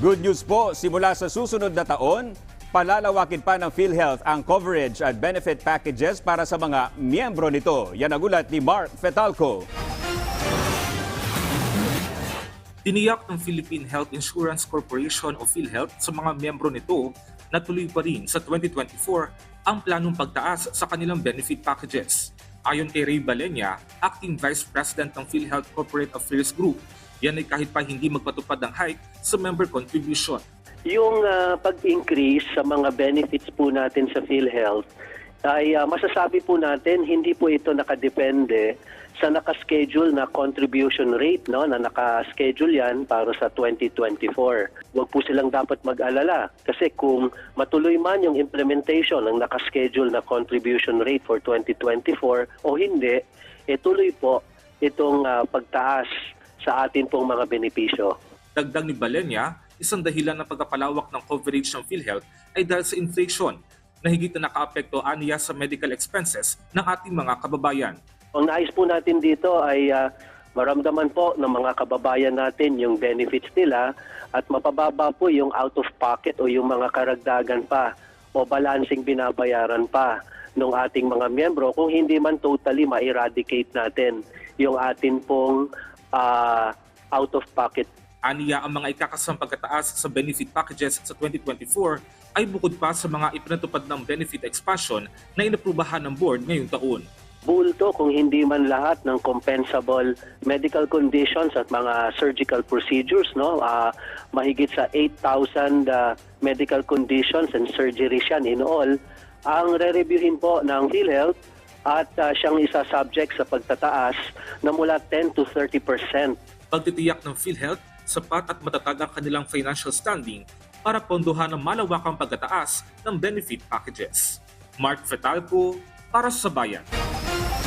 Good news po, simula sa susunod na taon, palalawakin pa ng PhilHealth ang coverage at benefit packages para sa mga miyembro nito. Yan ang ulat ni Mark Fetalco. Tiniyak ng Philippine Health Insurance Corporation o PhilHealth sa mga miyembro nito na tuloy pa rin sa 2024 ang planong pagtaas sa kanilang benefit packages. Ayon kay Ray Balenya, Acting Vice President ng PhilHealth Corporate Affairs Group, yan ay kahit pa hindi magpatupad ng hike sa member contribution. Yung ah, pag-increase sa mga benefits po natin sa PhilHealth ay ah, masasabi po natin hindi po ito nakadepende sa nakaschedule na contribution rate no na nakaschedule yan para sa 2024. Huwag po silang dapat mag-alala kasi kung matuloy man yung implementation ng nakaschedule na contribution rate for 2024 o hindi, eh tuloy po itong ah, pagtaas sa atin pong mga benepisyo. Dagdag ni Balenya, isang dahilan ng pagkapalawak ng coverage ng PhilHealth ay dahil sa inflation na higit na nakaapekto aniya sa medical expenses ng ating mga kababayan. Ang nais po natin dito ay ah, maramdaman po ng mga kababayan natin yung benefits nila at mapababa po yung out of pocket o yung mga karagdagan pa o balancing binabayaran pa ng ating mga miyembro kung hindi man totally ma-eradicate natin yung atin pong ah, out of pocket. Aniya ang mga ikakasang pagkataas sa benefit packages sa 2024 ay bukod pa sa mga ipinatupad ng benefit expansion na inaprubahan ng board ngayong taon. bulto kung hindi man lahat ng compensable medical conditions at mga surgical procedures no? Ah, mahigit sa 8,000 ah, medical conditions and surgeries yan in all. Ang re-reviewin po ng PhilHealth at ah, siyang isa subject sa pagtataas na mula 10 to 30 percent Pagtitiyak ng PhilHealth, sapat at matatag ang kanilang financial standing para pondohan ang malawakang pagkataas ng benefit packages. Mark Fetalco para sa Bayan.